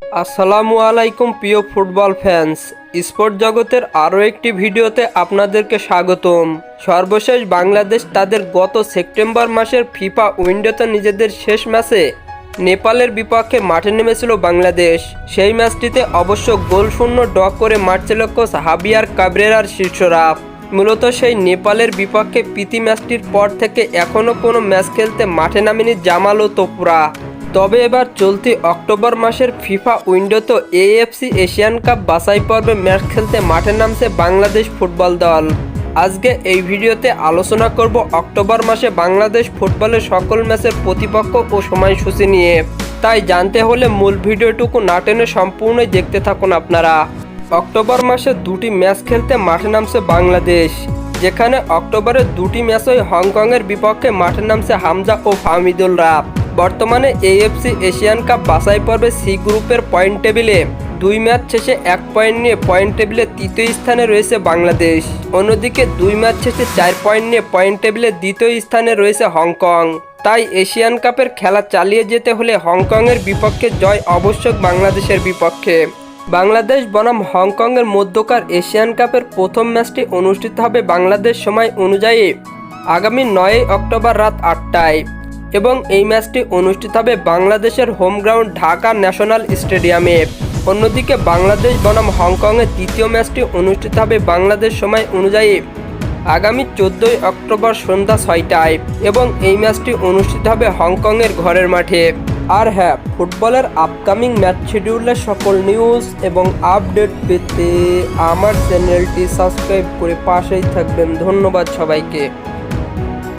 আসসালামু আলাইকুম, প্রিয় ফুটবল ফ্যান্স। স্পোর্ট জগতের আরও একটি ভিডিওতে আপনাদেরকে স্বাগতম। সর্বশেষ বাংলাদেশ তাদের গত সেপ্টেম্বর মাসের ফিফা উইন্ডোতে নিজেদের শেষ ম্যাচে নেপালের বিপক্ষে মাঠে নেমেছিল বাংলাদেশ। সেই ম্যাচটিতে অবশ্য গোল শূন্য ডক করে মারছিল কোচ হাবিয়ার কাবরেরার শীর্ষরা। মূলত সেই নেপালের বিপক্ষে প্রীতি ম্যাচটির পর থেকে এখনও কোনো ম্যাচ খেলতে মাঠে নামেনি জামাল ও তোপরা। তবে এবার চলতি অক্টোবর মাসের ফিফা উইন্ডোতে এএফসি এশিয়ান কাপ বাছাই পর্বে ম্যাচ খেলতে মাঠে নামছে বাংলাদেশ ফুটবল দল। আজকে এই ভিডিওতে আলোচনা করব অক্টোবর মাসে বাংলাদেশ ফুটবলের সকল ম্যাচের প্রতিপক্ষ ও সময়সূচি নিয়ে। তাই জানতে হলে মূল ভিডিওটুকু না টেনে সম্পূর্ণই দেখতে থাকুন আপনারা। অক্টোবর মাসে দুটি ম্যাচ খেলতে মাঠে নামছে বাংলাদেশ, যেখানে অক্টোবরের দুটি ম্যাচই হংকংয়ের বিপক্ষে মাঠে নামছে হামজা ও ফাহমিদুল রাব। বর্তমানে এএফসি এশিয়ান কাপ বাছাই পর্বে সি গ্রুপের পয়েন্ট টেবিলে দুই ম্যাচ শেষে এক পয়েন্ট নিয়ে পয়েন্ট টেবিলে তৃতীয় স্থানে রয়েছে বাংলাদেশ। অন্যদিকে দুই ম্যাচ শেষে চার পয়েন্ট নিয়ে পয়েন্ট টেবিলে দ্বিতীয় স্থানে রয়েছে হংকং। তাই এশিয়ান কাপের খেলা চালিয়ে যেতে হলে হংকংয়ের বিপক্ষে জয় আবশ্যক বাংলাদেশের বিপক্ষে। বাংলাদেশ বনাম হংকংয়ের মধ্যকার এশিয়ান কাপের প্রথম ম্যাচটি অনুষ্ঠিত হবে বাংলাদেশ সময় অনুযায়ী আগামী নয়ই অক্টোবর রাত আটটায়। এবং এই ম্যাচটি অনুষ্ঠিত হবে বাংলাদেশের হোম গ্রাউন্ড ঢাকা ন্যাশনাল স্টেডিয়ামে। অন্যদিকে বাংলাদেশ বনাম হংকংয়ের দ্বিতীয় ম্যাচটি অনুষ্ঠিত হবে বাংলাদেশ সময় অনুযায়ী আগামী চোদ্দোই অক্টোবর সন্ধ্যা ছয়টায় এবং এই ম্যাচটি অনুষ্ঠিত হবে হংকংয়ের ঘরের মাঠে। আর হ্যাঁ ফুটবলের আপকামিং ম্যাচ শিডিউলের সকল নিউজ এবং আপডেট পেতে আমার চ্যানেলটি সাবস্ক্রাইব করে পাশেই থাকবেন। ধন্যবাদ সবাইকে।